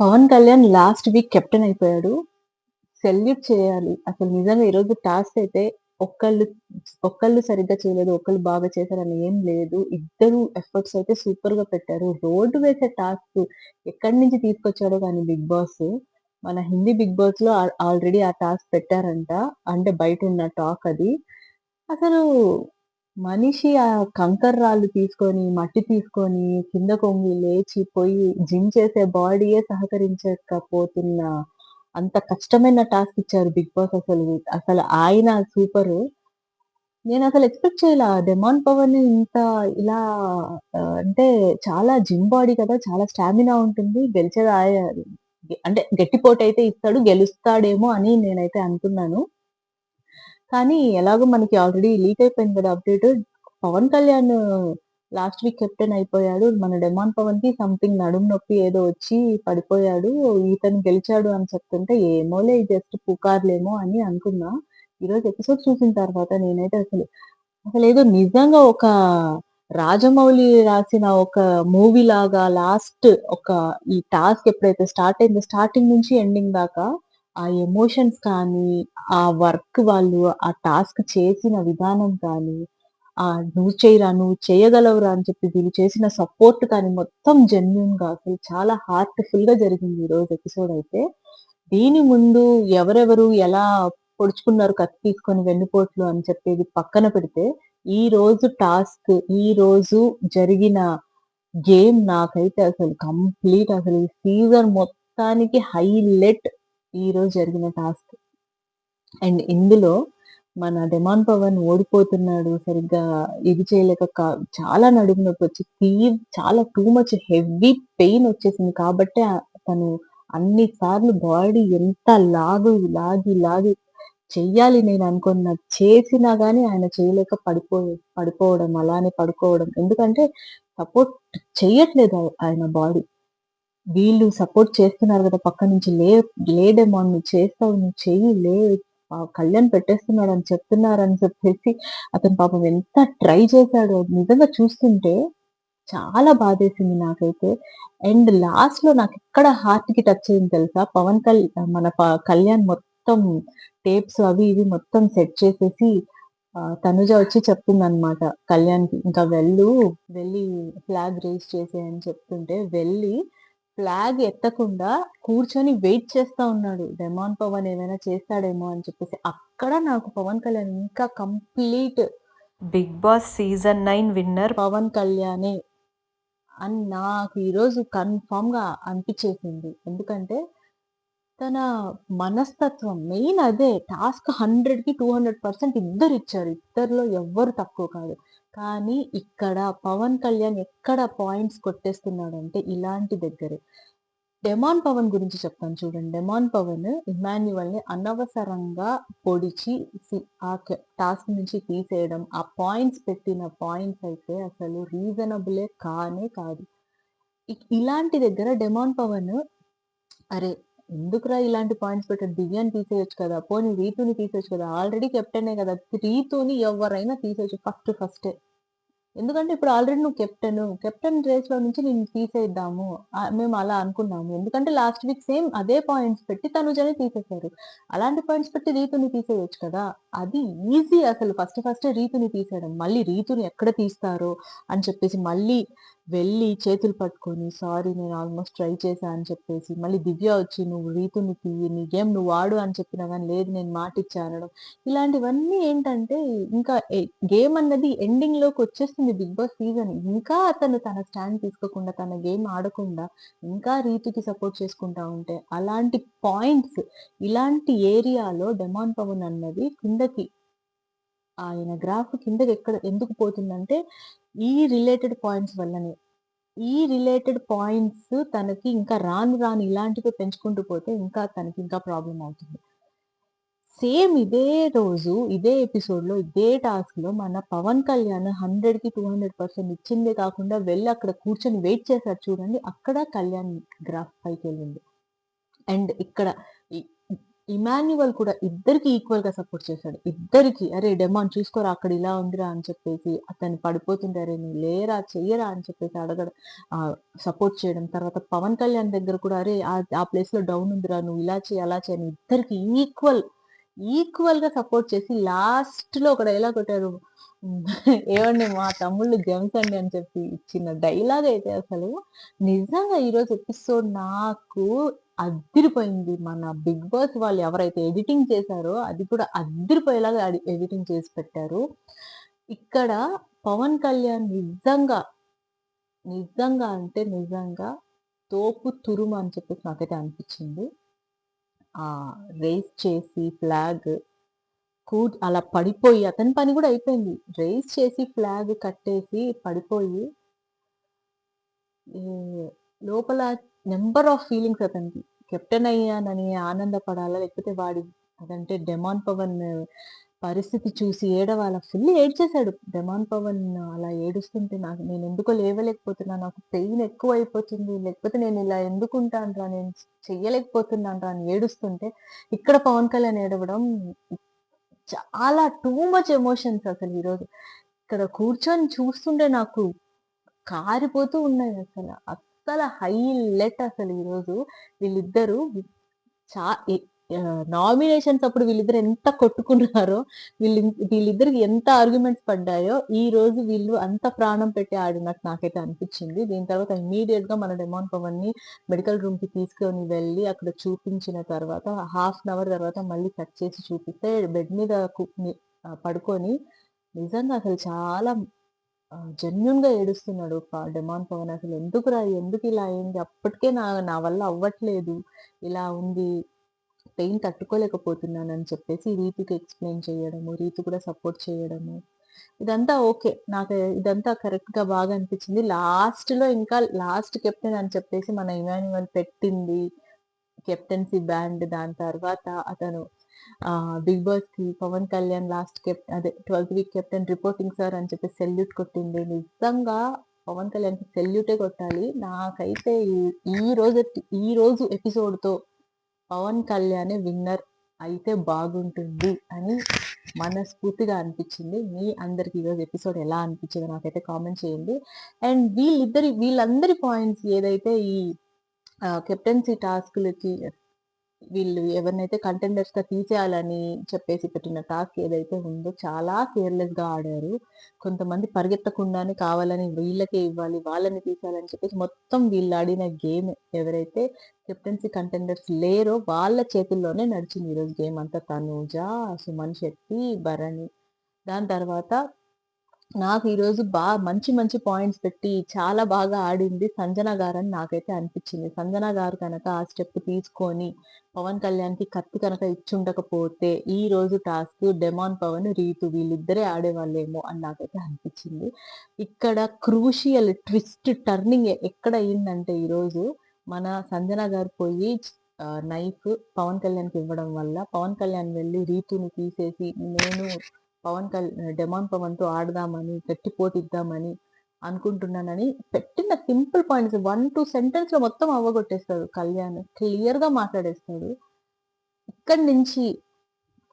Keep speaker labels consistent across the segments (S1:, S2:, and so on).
S1: Pawan Kalyan last week captain అయిపోయాడు. Salute చేయాలి. అసలు నిజంగా ఈరోజు టాస్క్ అయితే ఒక్కళ్ళు ఒక్కళ్ళు సరిగ్గా చేయలేదు. ఒకళ్ళు బాగా చేశారని ఏం లేదు. ఇద్దరు ఎఫర్ట్స్ అయితే సూపర్గా పెట్టారు. రోడ్డు వేసే టాస్క్ ఎక్కడి నుంచి తీసుకొచ్చాడో కానీ బిగ్ బాస్. మన హిందీ బిగ్ బాస్లో ఆల్రెడీ ఆ టాస్క్ పెట్టారంట. అంటే బయట ఉన్న టాక్ అది. అసలు మనిషి ఆ కంకర రాళ్ళు తీసుకొని, మట్టి తీసుకొని, కింద కొంగి లేచి పోయి జిమ్ చేసే బాడీయే సహకరించకపోతున్న అంత కష్టమైన టాస్క్ ఇచ్చారు బిగ్ బాస్ అసలు. అసలు ఆయన సూపర్ నేను అసలు ఎక్స్‌పెక్ట్ చేయలే డెమాన్ పవర్ని ఇంత ఇలా అంటే చాలా జిమ్ బాడీ కదా! చాలా స్టామినా ఉంటుంది. గెలిచేది ఆయ అంటే గట్టిపోటు అయితే ఇస్తాడు. గెలుస్తాడేమో అని నేనైతే అనుకున్నాను. కానీ ఎలాగో మనకి ఆల్రెడీ లీక్ అయిపోయింది కదా update. Pawan Kalyan last week captain అయిపోయాడు. మన డెమాన్ పవన్కి సంథింగ్ నడుము నొప్పి ఏదో వచ్చి పడిపోయాడు. ఇతను గెలిచాడు అని చెప్తుంటే ఏమోలే జస్ట్ పుకార్లేమో అని అనుకున్నా. ఈరోజు ఎపిసోడ్ చూసిన తర్వాత నేనైతే అసలు, అసలేదో నిజంగా ఒక రాజమౌళి రాసిన ఒక మూవీ లాగా లాస్ట్ ఒక ఈ టాస్క్ ఎప్పుడైతే స్టార్ట్ అయిందో స్టార్టింగ్ నుంచి ఎండింగ్ దాకా ఆ ఎమోషన్స్ కానీ, ఆ వర్క్ వాళ్ళు ఆ టాస్క్ చేసిన విధానం కానీ, ఆహ్, "నువ్వు చేయరా నువ్వు చేయగలవురా" అని చెప్పి వీళ్ళు చేసిన సపోర్ట్ కానీ మొత్తం జెన్యూన్‌గా అసలు చాలా హార్ట్‌ఫుల్‌గా జరిగింది ఈరోజు ఎపిసోడ్ అయితే. దీని ముందు ఎవరెవరు ఎలా పొడుచుకున్నారు కత్తి తీసుకొని వెన్నుపోట్లు అని చెప్పేది పక్కన పెడితే, ఈ రోజు టాస్క్, ఈ రోజు జరిగిన గేమ్ నాకైతే అసలు కంప్లీట్ అసలు ఈ సీజన్ మొత్తానికి హైలైట్ ఈరోజు జరిగిన టాస్క్. అండ్ ఇందులో మన డెమాన్ పవన్ ఓడిపోతున్నాడు. సరిగ్గా ఇది చేయలేక చాలా నడుము నొప్పి వచ్చి తీవ్ చాలా టూ మచ్ హెవీ పెయిన్ వచ్చేసింది కాబట్టే తను అన్ని సార్లు బాడీ ఎంత లాగు లాగి, లాగి చెయ్యాలి నేను అనుకున్న చేసినా కానీ ఆయన చేయలేక పడిపో పడిపోవడం, అలానే పడుకోవడం. ఎందుకంటే సపోర్ట్ చెయ్యట్లేదు ఆయన బాడీ. వీళ్ళు సపోర్ట్ చేస్తున్నారు కదా పక్క నుంచి లే లేదేమో నువ్వు చేస్తావు, నువ్వు చెయ్యి లే కళ్యాణ్ పెట్టేస్తున్నాడు అని చెప్తున్నారని చెప్పేసి అతను పాపం ఎంత ట్రై చేశాడో నిజంగా చూస్తుంటే చాలా బాధేసింది నాకైతే. అండ్ లాస్ట్‌లో హార్ట్కి టచ్ అయింది తెలుసా? పవన్ కల్ మన కళ్యాణ్ మొత్తం టేప్స్ అవి ఇవి మొత్తం సెట్ చేసేసి తనుజ వచ్చి చెప్తుందన్నమాట కళ్యాణ్‌కి. "ఇంకా వెళ్ళు, వెళ్ళి ఫ్లాగ్ రేస్ చేసే అని చెప్తుంటే వెళ్ళి ఫ్లాగ్ ఎత్తకుండా కూర్చొని వెయిట్ చేస్తా ఉన్నాడు. డెమాన్ పవన్ ఏమైనా చేస్తాడేమో అని చెప్పేసి. అక్కడ నాకు పవన్ కళ్యాణ్ ఇంకా complete
S2: Bigg Boss season 9 winner
S1: Pawan కళ్యాణే అని నాకు ఈరోజు కన్ఫర్మ్‌గా అనిపిచ్చేసింది. ఎందుకంటే తన మనస్తత్వం మెయిన్ అదే. టాస్క్ 100కి 200% ఇద్దరిచ్చారు. ఇద్దరిలో ఎవ్వరు తక్కువ కాదు. కానీ ఇక్కడ పవన్ కళ్యాణ్ ఎక్కడ పాయింట్స్ కొట్టేస్తున్నాడంటే ఇలాంటి దగ్గరే. డెమాన్ పవన్ గురించి చెప్తాను చూడండి. డెమాన్ పవన్ ఇమాన్యువల్ని అనవసరంగా పొడిచి ఆ టాస్క్ నుంచి తీసేయడం, ఆ పాయింట్స్ పెట్టిన పాయింట్స్ అయితే అసలు రీజనబులే కానే కాదు. ఇలాంటి దగ్గర డెమాన్ పవన్ అరే! ఎందుకురా ఇలాంటి పాయింట్స్ పెట్టాడు? దివ్యాన్ని తీసేయొచ్చు కదా! పోనీ రీతుని తీసేయచ్చు కదా! ఆల్రెడీ కెప్టెనే కదా! రీతుని ఎవరైనా తీసేయొచ్చు ఫస్ట్ ఫస్టే. ఎందుకంటే ఇప్పుడు ఆల్రెడీ నువ్వు కెప్టెన్ కెప్టెన్ రేస్‌లో నుంచి నేను తీసేద్దాము. మేము అలా అనుకున్నాము. ఎందుకంటే లాస్ట్ వీక్ సేమ్ అదే పాయింట్స్ పెట్టి తనుజని తీసేశారు. అలాంటి పాయింట్స్ పెట్టి రీతుని తీసేయొచ్చు కదా! అది ఈజీ అసలు ఫస్ట్ ఫస్ట్ రీతుని తీసేయడం. మళ్ళీ రీతుని ఎక్కడ తీస్తారో అని చెప్పేసి మళ్ళీ వెళ్ళి చేతులు పట్టుకొని సారీ నేను ఆల్‌మోస్ట్ ట్రై చేశా అని చెప్పేసి, మళ్ళీ దివ్య వచ్చి నువ్వు రీతుని తీయి, నీ గేమ్ నువ్వు వాడు అని చెప్పినా కానీ లేదు నేను మాటిచ్చా అనడం. ఇలాంటివన్నీ ఏంటంటే ఇంకా గేమ్ అన్నది ఎండింగ్‌లోకి వచ్చేస్తుంది బిగ్ బాస్ సీజన్. ఇంకా అతను తన స్టాండ్ తీసుకోకుండా, తన గేమ్ ఆడకుండా, ఇంకా రీతుకి సపోర్ట్ చేసుకుంటా ఉంటే, అలాంటి పాయింట్స్ ఇలాంటి ఏరియాలో డెమాన్ పవన్ అన్నది కిందకి ఆయన గ్రాఫ్ కిందకి ఎక్కడ ఎందుకు పోతుందంటే, ఈ రిలేటెడ్ పాయింట్స్ వల్లనే. ఈ రిలేటెడ్ పాయింట్స్ తనకి ఇంకా రాను రాను ఇలాంటివి పెంచుకుంటూ పోతే ఇంకా తనకి ఇంకా ప్రాబ్లం అవుతుంది. సేమ్ ఇదే రోజు, ఇదే ఎపిసోడ్‌లో, ఇదే టాస్క్‌లో మన పవన్ కళ్యాణ్ 100కి 200% ఇచ్చిందే కాకుండా వెళ్ళి అక్కడ కూర్చొని వెయిట్ చేశారు చూడండి. అక్కడ కళ్యాణ్ గ్రాఫ్ పైకి వెళ్ళింది అండ్ ఇక్కడ ఇమాన్యువల్ కూడా ఇద్దరికి ఈక్వల్గా సపోర్ట్ చేశాడు. ఇద్దరికి అరే డెమాన్ చూసుకోరా అక్కడ ఇలా ఉందిరా అని చెప్పేసి అతను పడిపోతుంటే అరే నువ్వు లేరా చెయ్యరా అని చెప్పేసి అడగడ సపోర్ట్ చేయడం. తర్వాత పవన్ కళ్యాణ్ దగ్గర కూడా అరే ఆ- ప్లేస్లో డౌన్ ఉందిరా నువ్వు ఇలా చేయి అలా చేయని ఇద్దరికి ఈక్వల్ ఈక్వల్గా సపోర్ట్ చేసి లాస్ట్లో ఒక డైలాగ్ కొట్టారు. ఏమండి మా తమ్ముళ్ళు గెమ్స్ అండి అని చెప్పి ఇచ్చిన డైలాగ్ అయితే అసలు నిజంగా ఈరోజు ఎపిసోడ్ నాకు అద్దిరిపోయింది మన బిగ్ బాస్ వాళ్ళు ఎవరైతే ఎడిటింగ్ చేశారో అది కూడా అద్దిరిపోయేలాగా ఎడిటింగ్ చేసి పెట్టారు. ఇక్కడ పవన్ కళ్యాణ్ నిజంగా నిజంగా అంటే నిజంగా తోపు తురుము అని చెప్పేసి నాకైతే అనిపించింది. ఆ రేస్ చేసి ఫ్లాగ్ కూ అలా పడిపోయి అతని పని కూడా అయిపోయింది. రేస్ చేసి ఫ్లాగ్ కట్టేసి పడిపోయి లోపల నెంబర్ ఆఫ్ ఫీలింగ్స్ అతనికి. కెప్టెన్ అయ్యానని ఆనందపడాలా? లేకపోతే వాడి అదంటే డెమాన్ పవన్ పరిస్థితి చూసి ఏడవాల? ఫుల్ ఏడ్చేశాడు డెమాన్ పవన్ అలా ఏడుస్తుంటే నాకు నేను ఎందుకో లేవలేకపోతున్నా నాకు పెయిన్ ఎక్కువ అయిపోతుంది లేకపోతే నేను ఇలా ఎందుకుంటాను రా నేను చెయ్యలేకపోతున్నాను రా అని ఏడుస్తుంటే ఇక్కడ పవన్ కళ్యాణ్ ఏడవడం చాలా టూ మచ్ ఎమోషన్స్ అసలు ఈరోజు. ఇక్కడ కూర్చొని చూస్తుంటే నాకు కారిపోతూ ఉన్నాయి అసలు. అస్సలు హైలెట్ అసలు ఈరోజు వీళ్ళిద్దరూ చా నామినేషన్స్ అప్పుడు వీళ్ళిద్దరు ఎంత కొట్టుకున్నారో వీళ్ళు వీళ్ళిద్దరికి ఎంత ఆర్గ్యుమెంట్స్ పడ్డాయో ఈ రోజు వీళ్ళు అంత ప్రాణం పెట్టి ఆడినట్టు నాకైతే అనిపించింది. దీని తర్వాత ఇమీడియట్గా మన డెమాన్ పవన్ని మెడికల్ రూమ్కి తీసుకొని వెళ్ళి అక్కడ చూపించిన తర్వాత హాఫ్ అన్ అవర్ తర్వాత మళ్ళీ కట్ చేసి చూపిస్తే బెడ్ మీద కు- పడుకొని నిజంగా అసలు చాలా జెన్యున్గా ఏడుస్తున్నాడు. ప- డెమాన్ పవన్ అసలు ఎందుకురా ఎందుకు ఇలా అయింది? అప్పటికే నా నా వల్ల అవ్వట్లేదు. ఇలా ఉంది. పెయిన్ తట్టుకోలేకపోతున్నాను అని చెప్పేసి రీతుకి ఎక్స్ప్లెయిన్ చేయడము రీతు కూడా సపోర్ట్ చేయడము. ఇదంతా ఓకే. నాకు ఇదంతా కరెక్ట్గా బాగా అనిపించింది. లాస్ట్లో ఇంకా లాస్ట్ కెప్టెన్ అని చెప్పేసి మన ఇమాన్యువల్ పెట్టింది. కెప్టెన్సీ బ్యాండ్ దాని తర్వాత అతను బిగ్ బాస్కి పవన్ కళ్యాణ్ లాస్ట్ కెప్టెన్ అదే twelfth week captain reporting sir అని చెప్పి సెల్యూట్ కొట్టింది. నిజంగా పవన్ కళ్యాణ్కి సెల్యూటే కొట్టాలి. నాకైతే ఈ- ఈ రోజు ఈ రోజు ఎపిసోడ్తో పవన్ కళ్యాణ్ విన్నర్ అయితే బాగుంటుంది అని మనస్ఫూర్తిగా అనిపించింది. మీ అందరికి ఈరోజు ఎపిసోడ్ ఎలా అనిపించిందో నాకైతే కామెంట్ చేయండి. అండ్ వీళ్ళిద్దరి వీళ్ళందరి పాయింట్స్ ఏదైతే ఈ కెప్టెన్సీ టాస్క్లకి వీళ్ళు ఎవరినైతే కంటెండర్స్గా తీసేయాలని చెప్పేసి పెట్టిన టాస్క్ ఏదైతే ఉందో చాలా కేర్లెస్గా ఆడారు. కొంతమంది పరిగెత్తకుండానే కావాలని వీళ్ళకే ఇవ్వాలి వాళ్ళని తీసేయాలని చెప్పేసి మొత్తం వీళ్ళు ఆడిన గేమ్ ఎవరైతే కెప్టెన్సీ కంటెండర్స్ లేరో వాళ్ళ చేతుల్లోనే నడిచింది ఈరోజు గేమ్ అంతా. తనూజ సుమన్ శెట్టి భరణి. దాని తర్వాత నాకు ఈరోజు బాగా మంచి మంచి పాయింట్స్ పెట్టి చాలా బాగా ఆడింది సంజన గారు అని నాకైతే అనిపించింది. సంజన గారు కనుక ఆ స్టెప్ తీసుకొని పవన్ కళ్యాణ్కి కత్తి కనుక ఇచ్చుండకపోతే ఈ రోజు టాస్క్ డెమాన్ పవన్ రీతు వీళ్ళిద్దరే ఆడేవాళ్ళేమో అని నాకైతే అనిపించింది. ఇక్కడ క్రూషియల్ ట్విస్ట్ టర్నింగ్ ఎక్కడ అయిందంటే ఈరోజు మన సంజన గారు పోయి నైఫ్ పవన్ కళ్యాణ్కి ఇవ్వడం వల్ల పవన్ కళ్యాణ్ వెళ్ళి రీతుని తీసేసి నేను పవన్ కళ్యాణ్ డెమాన్ పవన్తో ఆడదామని గట్టి పోటీద్దామని అనుకుంటున్నానని పెట్టిన సింపుల్ పాయింట్స్ వన్ టూ సెంటెన్స్లో మొత్తం అవ్వగొట్టేస్తాడు కళ్యాణ్. క్లియర్గా మాట్లాడేస్తాడు. ఇక్కడి నుంచి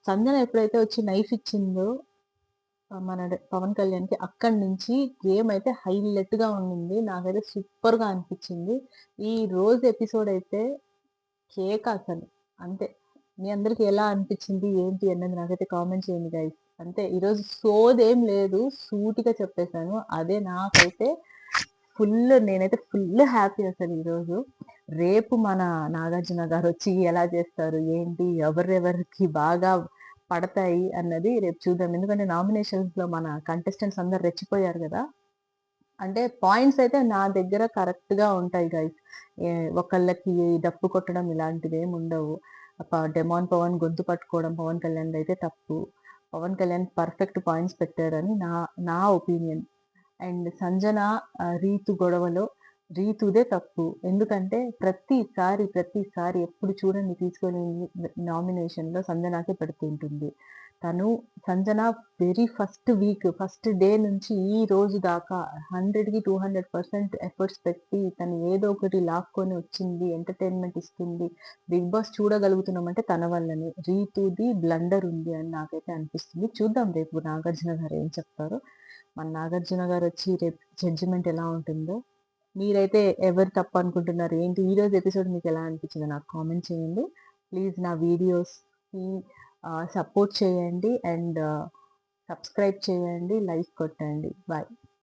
S1: సంజన ఎప్పుడైతే వచ్చి నైఫ్ ఇచ్చిందో మన పవన్ కళ్యాణ్కి అక్కడి నుంచి గేమ్ అయితే హైలైట్గా ఉండింది. నాకైతే సూపర్గా అనిపించింది. ఈ రోజు ఎపిసోడ్ అయితే కేక్ అసలు. అంతే మీ అందరికి ఎలా అనిపించింది ఏంటి అన్నది నాకైతే కామెంట్ చేయండి గైస్ అంతే ఈరోజు సోదేం లేదు సూటిగా చెప్పేశాను. అదే నాకైతే ఫుల్ నేనైతే ఫుల్ హ్యాపీ అసలు ఈరోజు. రేపు మన నాగార్జున గారు వచ్చి ఎలా చేస్తారు ఏంటి ఎవరెవరికి బాగా పడతాయి అన్నది రేపు చూద్దాం. ఎందుకంటే నామినేషన్స్లో మన కంటెస్టెంట్స్ అందరు రెచ్చిపోయారు కదా. అంటే పాయింట్స్ అయితే నా దగ్గర కరెక్ట్గా ఉంటాయి గైస్. ఒకళ్ళకి డప్పు కొట్టడం ఇలాంటివి ఏమి ఉండవు. ప- డెమాన్ పవన్ గొంతు పట్టుకోవడం పవన్ కళ్యాణ్ అయితే తప్పు. పవన్ కళ్యాణ్ పర్ఫెక్ట్ పాయింట్స్ పెట్టారని నా నా ఒపీనియన్ అండ్ సంజన రీతు గొడవలో రీతుదే తప్పు. ఎందుకంటే ప్రతిసారి, ప్రతిసారి ఎప్పుడు చూడండి తీసుకొని నామినేషన్‌లో సంజనాకే పెడుతుంటుంది. తను Sanjana very first week, first day నుంచి ఈ రోజు దాకా 100కి 200% ఎఫర్ట్స్ పెట్టి తను ఏదో ఒకటి లాక్కొని వచ్చింది. ఎంటర్‌టైన్‌మెంట్ ఇస్తుంది. 'బిగ్ బాస్' చూడగలుగుతున్నామంటే తన వల్లనే. రీతుది బ్లండర్ ఉంది అని నాకైతే అనిపిస్తుంది. చూద్దాం రేపు నాగార్జున గారు ఏం చెప్తారో. మన నాగార్జున గారొచ్చి రేపు జడ్జిమెంట్ ఎలా ఉంటుందో. మీరైతే ఎవరు తప్పు అనుకుంటున్నారు? ఏంటి? ఈరోజు ఎపిసోడ్ మీకు ఎలా అనిపించిందో నాకు కామెంట్ చేయండి. ప్లీజ్ నా వీడియోస్‌కి సపోర్ట్ చేయండి అండ్ సబ్స్క్రైబ్ చేయండి. లైక్ కొట్టండి. బాయ్.